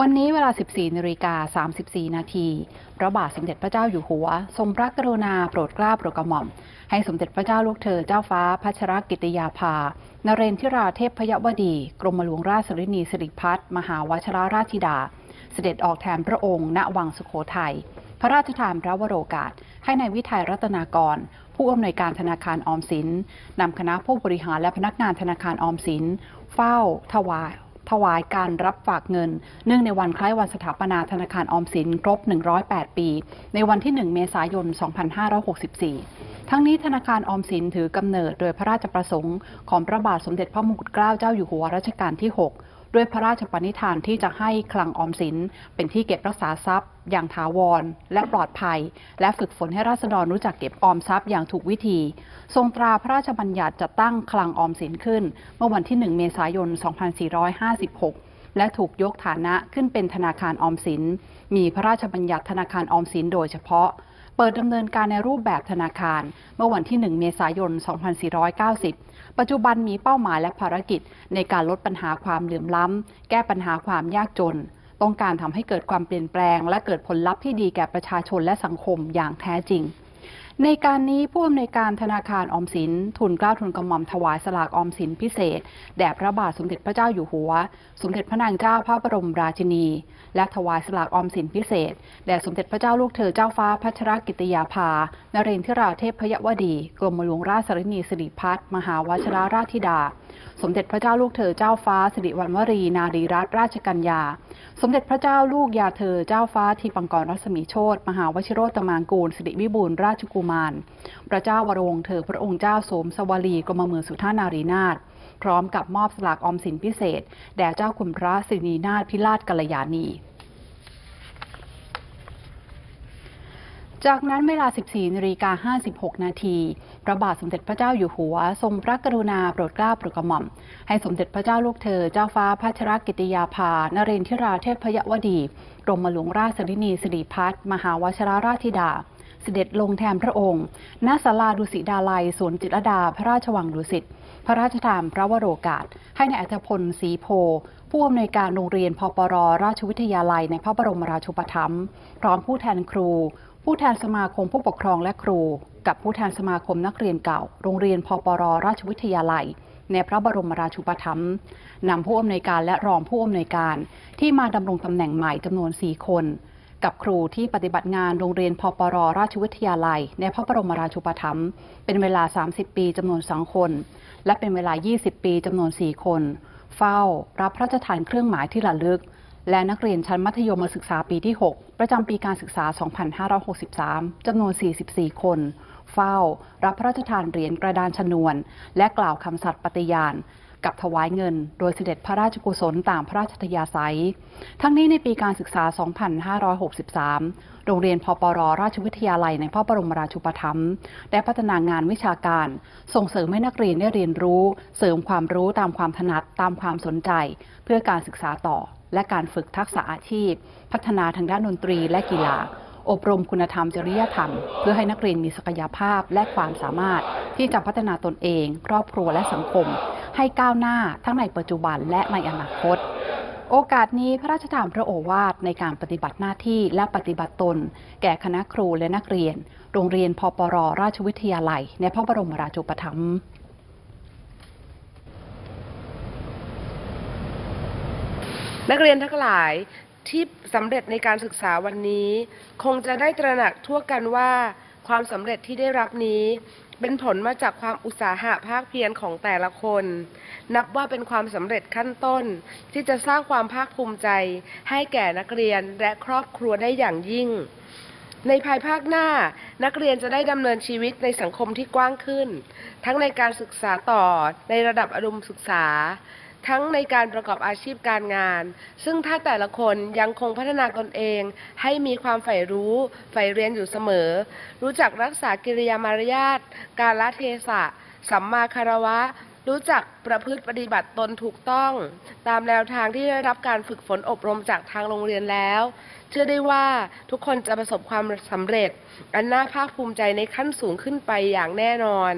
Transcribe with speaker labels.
Speaker 1: วันนี้เวลา 14นาฬิกา34 นาทีพระบาทสมเด็จพระเจ้าอยู่หัว ทรงพระกรุณาโปรดเกล้าโปรดกระหม่อม ให้สมเด็จพระเจ้าลูกเธอเจ้าฟ้าพัชรกิติยาภา นเรนทิราเทพพยวดี กรมหลวงราชสรินีสิริพัฒน์มหาวชราราชธิดา เสด็จออกแทนพระองค์ ณวังสุโขทัย พระราชทานพระวโรกาส ให้ในายวิทัยรัตนากร ผู้อำนวยการธนาคารออมสินนำคณะผู้บริหารและพนักงานธนาคารออมสิน เฝ้าถวาย ถวายการรับฝากเงิน เนื่องในวันคล้ายวันสถาปนาธนาคารออมสินครบ 108 ปี ในวันที่ 1 เมษายน 2564 ทั้งนี้ธนาคารออมสินถือกำเนิดโดยพระราชประสงค์ของพระบาทสมเด็จพระมงกุฎเกล้าเจ้าอยู่หัวรัชกาลที่ 6 ด้วยพระราชปณิธานที่จะให้คลังออมสิน เป็นที่เก็บรักษาทรัพย์ อย่างถาวร และปลอดภัย และฝึกฝนให้ราษฎรรู้จักเก็บออมทรัพย์อย่างถูกวิธี ทรงตราพระราชบัญญัติจัดตั้งคลังออมสินขึ้น เมื่อวันที่ 1 เมษายน 2456และถูกยกฐานะขึ้นเป็นธนาคารออมสิน มีพระราชบัญญัติธนาคารออมสินโดยเฉพาะ เปิดดำเนินการในรูปแบบธนาคาร เมื่อวันที่ 1 เมษายน 2490 ปัจจุบันมีเป้าหมายและภารกิจ ในการลดปัญหาความเหลื่อมล้ำแก้ปัญหาความยากจน ต้องการทำให้เกิดความเปลี่ยนแปลง และเกิดผลลัพธ์ที่ดีแก่ประชาชนและสังคมอย่างแท้จริง ในการนี้ผู้อำนวยการธนาคารออมสิน ทุนเกล้าทุนกระหม่อมถวายสลากออมสินพิเศษ แด่พระบาทสมเด็จพระเจ้าอยู่หัว สมเด็จพระนางเจ้าพระบรมราชินี และถวายสลากออมสินพิเศษ แด่สมเด็จพระเจ้าลูกเธอเจ้าฟ้าพัชรกิติยาภา นเรนทิราเทพพยวดี กรมหลวงราชสรินีสิริพัฒน์มหาวชิราราชธิดา สมเด็จพระเจ้าลูกเธอเจ้าฟ้าสิริวัณวรี นารีรัตนราชกัญญา สมเด็จพระเจ้าลูกยาเธอเจ้าฟ้าทีปังกรรัศมีโชตมหาวชิโรตมางกูลสิริวิบูลราชกุมาร พระเจ้าวรวงศ์เธอพระองค์เจ้าสมสวลีกรมเมืองสุท่านารีนาถพร้อมกับมอบสลากออมสินพิเศษ แด่เจ้าคุณพระสิรินาถพิราชกัลยาณี จากนั้นเวลา 14นาฬิกา56 นาที พระบาทสมเด็จพระเจ้าอยู่หัว ทรงพระกรุณาโปรดเกล้าโปรดกระหม่อม ให้สมเด็จพระเจ้าลูกเธอ เจ้าฟ้าพัชรกิติยาภา นเรนทิราเทพพยวดีกรมหลวงราชสรินีสิริพัฒน์มหาวชราราชธิดา เสด็จลงแทนพระองค์ ณ ศาลาดุสิตดาลัยสวนจิตรดา พระราชวังดุสิต พระราชทานพระวโรกาส ให้ในายอัจพลศรีโพผู้อำนวยการโรงเรียนพปรราชวิทยาลัยในพระบรมราชูปถัมภ์พร้อมผู้แทนครู ผู้แทนสมาคมผู้ปกครองและครู กับผู้แทนสมาคมนักเรียนเก่า โรงเรียนพปรราชวิทยาลัย ในพระบรมราชูปถัมภ์นำผู้อำนวยการและรองผู้อำนวยการที่มาดำรงตำแหน่งใหม่จำนวน 4 คน กับครูที่ปฏิบัติงานโรงเรียนพปรราชวิทยาลัย ในพระบรมราชูปถัมภ์เป็นเวลา 30 ปีจำนวน 2 คน และเป็นเวลา 20 ปีจำนวน 4 คน เฝ้า รับพระราชทานเครื่องหมายที่ระลึก และนักเรียนชั้นมัธยมศึกษาปีที่ 6 ประจำปีการศึกษา 2563 จำนวน 44 คน เฝ้า รับพระราชทานเหรียญกระดานชนวน และกล่าวคำสัตย์ปฏิญาณ กับถวายเงิน โดยเสด็จพระราชกุศลตามพระราชทยาศัย ทั้งนี้ในปีการศึกษา 2563 โรงเรียนพปรราชวิทยาลัยในพระบรมราชูปถัมภ์ได้พัฒนางานวิชาการ ส่งเสริมให้นักเรียนได้เรียนรู้ เสริมความรู้ตามความถนัดตามความสนใจ เพื่อการศึกษาต่อ และการฝึกทักษะอาชีพ พัฒนาทางด้านดนตรีและกีฬา อบรมคุณธรรมจริยธรรม เพื่อให้นักเรียนมีศักยภาพและความสามารถที่จะพัฒนาตนเอง ครอบครัวและสังคม ให้ก้าวหน้าทั้งในปัจจุบันและในอนาคต โอกาสนี้พระราชทานพระโอวาทในการปฏิบัติหน้าที่และปฏิบัติตน แก่คณะครูและนักเรียน โรงเรียนพปรราชวิทยาลัย ในพระบรมราชูปถัมภ์
Speaker 2: นักเรียนทั้งหลายที่สำเร็จในการศึกษาวันนี้ คงจะได้ตระหนักทั่วกันว่า ความสำเร็จที่ได้รับนี้ เป็นผลมาจากความอุตสาหะภาคเพียรของแต่ละคน นับว่าเป็นความสำเร็จขั้นต้น ที่จะสร้างความภาคภูมิใจ ให้แก่นักเรียนและครอบครัวได้อย่างยิ่ง ในภายภาคหน้า นักเรียนจะได้ดำเนินชีวิตในสังคมที่กว้างขึ้น ทั้งในการศึกษาต่อในระดับอุดมศึกษา ทั้งในการประกอบอาชีพการงาน ซึ่งถ้าแต่ละคนยังคงพัฒนาตนเอง ให้มีความใฝ่รู้ใฝ่เรียนอยู่เสมอ รู้จักรักษากิริยามารยาทการละเทศะ สัมมาคารวะ รู้จักประพฤติปฏิบัติตนถูกต้อง ตามแนวทางที่ได้รับการฝึกฝนอบรมจากทางโรงเรียนแล้ว เชื่อได้ว่าทุกคนจะประสบความสำเร็จ อันน่าภาคภูมิใจในขั้นสูงขึ้นไปอย่างแน่นอน